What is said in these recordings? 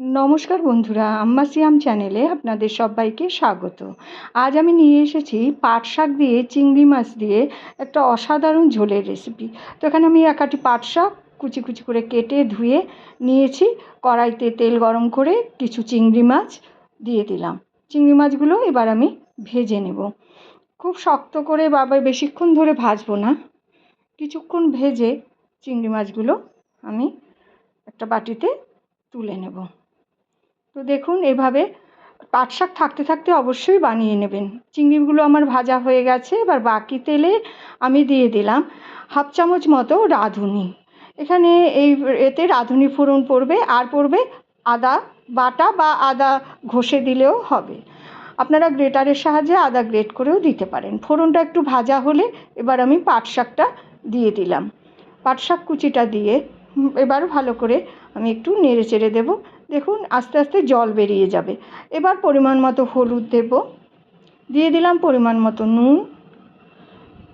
নমস্কার বন্ধুরা, আম্মা সিয়াম চ্যানেলে আপনাদের সবাইকে স্বাগত। আজ আমি নিয়ে এসেছি পাট শাক দিয়ে চিংড়ি মাছ দিয়ে একটা অসাধারণ ঝোলের রেসিপি তো এখানে আমি একাটি পাট শাক কুচি কুচি করে কেটে ধুয়ে নিয়েছি, কড়াইতে তেল গরম করে কিছু চিংড়ি মাছ দিয়ে দিলাম। চিংড়ি মাছগুলো এবার আমি ভেজে নেব। খুব শক্ত করে বাবা বেশিক্ষণ ধরে ভাজবো না। কিছুক্ষণ ভেজে চিংড়ি মাছগুলো আমি একটা বাটিতে তুলে নেব। তো দেখুন, এভাবে পাট শাক থাকতে থাকতে অবশ্যই বানিয়ে নেবেন। চিংড়িগুলো আমার ভাজা হয়ে গেছে, এবার বাকি তেলে আমি দিয়ে দিলাম হাফ চামচ মতো রাঁধুনি। এখানে এই এতে রাঁধুনি ফোড়ন পড়বে, আর পড়বে আদা বাটা বা আদা ঘষে দিলেও হবে। আপনারা গ্রেটারের সাহায্যে আদা গ্রেট করেও দিতে পারেন। ফোড়নটা একটু ভাজা হলে এবার আমি পাট শাকটা দিয়ে দিলাম। পাট শাক কুচিটা দিয়ে, এবার ভালো করে আমি একটু নেড়ে চেড়ে দেবো। দেখুন, আস্তে আস্তে জল বেরিয়ে যাবে। এবার পরিমাণ মতো হলুদ দেব। দিয়ে দিলাম পরিমাণ মতো নুন।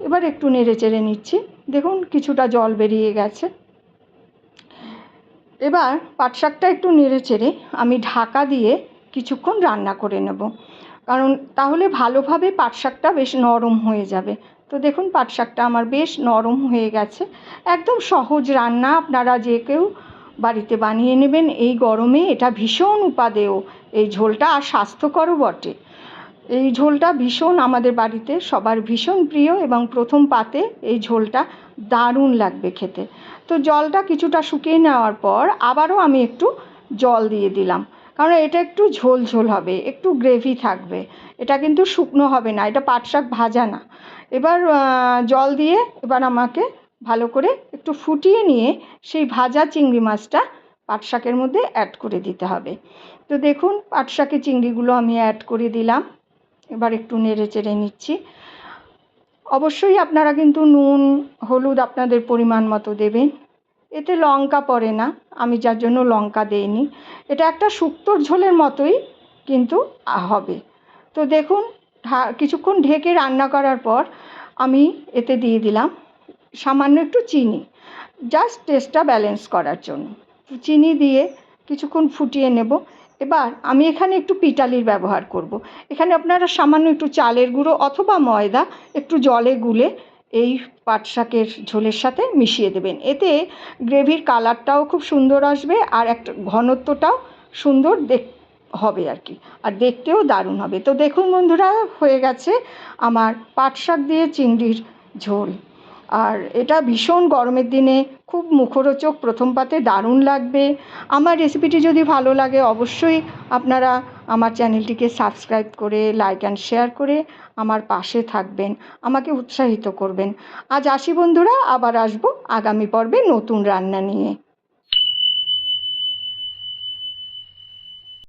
এবার একটু নেড়ে চেড়ে নিচ্ছি। দেখুন, কিছুটা জল বেরিয়ে গেছে। এবার পাট শাকটা একটু নেড়ে চেড়ে আমি ঢাকা দিয়ে কিছুক্ষণ রান্না করে নেব। কারণ তাহলে ভালোভাবে পাট শাকটা বেশ নরম হয়ে যাবে। তো দেখুন, পাট শাকটা আমার বেশ নরম হয়ে গেছে। একদম সহজ রান্না। আপনারা যে কেউ বাড়িতে বানিয়ে নেবেন। এই গরমে এটা ভীষণ উপাদেয়। এই ঝোলটা আর স্বাস্থ্যকরও বটে। এই ঝোলটা ভীষণ আমাদের বাড়িতে সবার ভীষণ প্রিয় এবং প্রথম পাতে এই ঝোলটা দারুণ লাগবে খেতে। তো জলটা কিছুটা শুকিয়ে নেওয়ার পর আবারও আমি একটু জল দিয়ে দিলাম। কারণ এটা একটু ঝোল ঝোল হবে, একটু গ্রেভি থাকবে। এটা কিন্তু শুকনো হবে না, এটা পাট শাক ভাজা না। এবার জল দিয়ে এবার আমাকে ভালো করে একটু ফুটিয়ে নিয়ে সেই ভাজা চিংড়ি মাছটা পাট শাকের মধ্যে অ্যাড করে দিতে হবে। তো দেখুন, পাট শাকে চিংড়িগুলো আমি অ্যাড করে দিলাম। এবার একটু নেড়ে চেড়ে নিচ্ছি। অবশ্যই আপনারা কিন্তু নুন, হলুদ আপনাদের পরিমাণ মতো দেবেন। এতে লঙ্কা পড়ে না, আমি যার জন্য লঙ্কা দেইনি। এটা একটা শুক্তোর ঝোলের মতোই কিন্তু হবে। তো দেখুন কিছুক্ষণ ঢেকে রান্না করার পর আমি এতে দিয়ে দিলাম। সামান্য একটু চিনি জাস্ট টেস্টটা ব্যালেন্স করার জন্য। চিনি দিয়ে কিছুক্ষণ ফুটিয়ে নেব। এবার আমি এখানে একটু পিটালির ব্যবহার করব। এখানে আপনারা সামান্য একটু চালের গুঁড়ো অথবা ময়দা একটু জলে গুলে এই পাট শাকের ঝোলের সাথে মিশিয়ে দেবেন। এতে গ্রেভির কালারটাও খুব সুন্দর আসবে আর একটা ঘনত্বটাও সুন্দর দেখ, হবে আর কি। আর দেখতেও দারুণ হবে। তো দেখুন বন্ধুরা, হয়ে গেছে আমার পাট শাক দিয়ে চিংড়ির ঝোল। আর এটা ভীষণ গরমের দিনে খুব মুখরোচক, প্রথম পাতে দারুণ লাগবে। আমার রেসিপিটি যদি ভালো লাগে অবশ্যই আপনারা আমার চ্যানেলটিকে সাবস্ক্রাইব করে লাইক অ্যান্ড শেয়ার করে আমার পাশে থাকবেন, আমাকে উৎসাহিত করবেন। আজ আসি বন্ধুরা, আবার আসব আগামী পর্বে নতুন রান্না নিয়ে।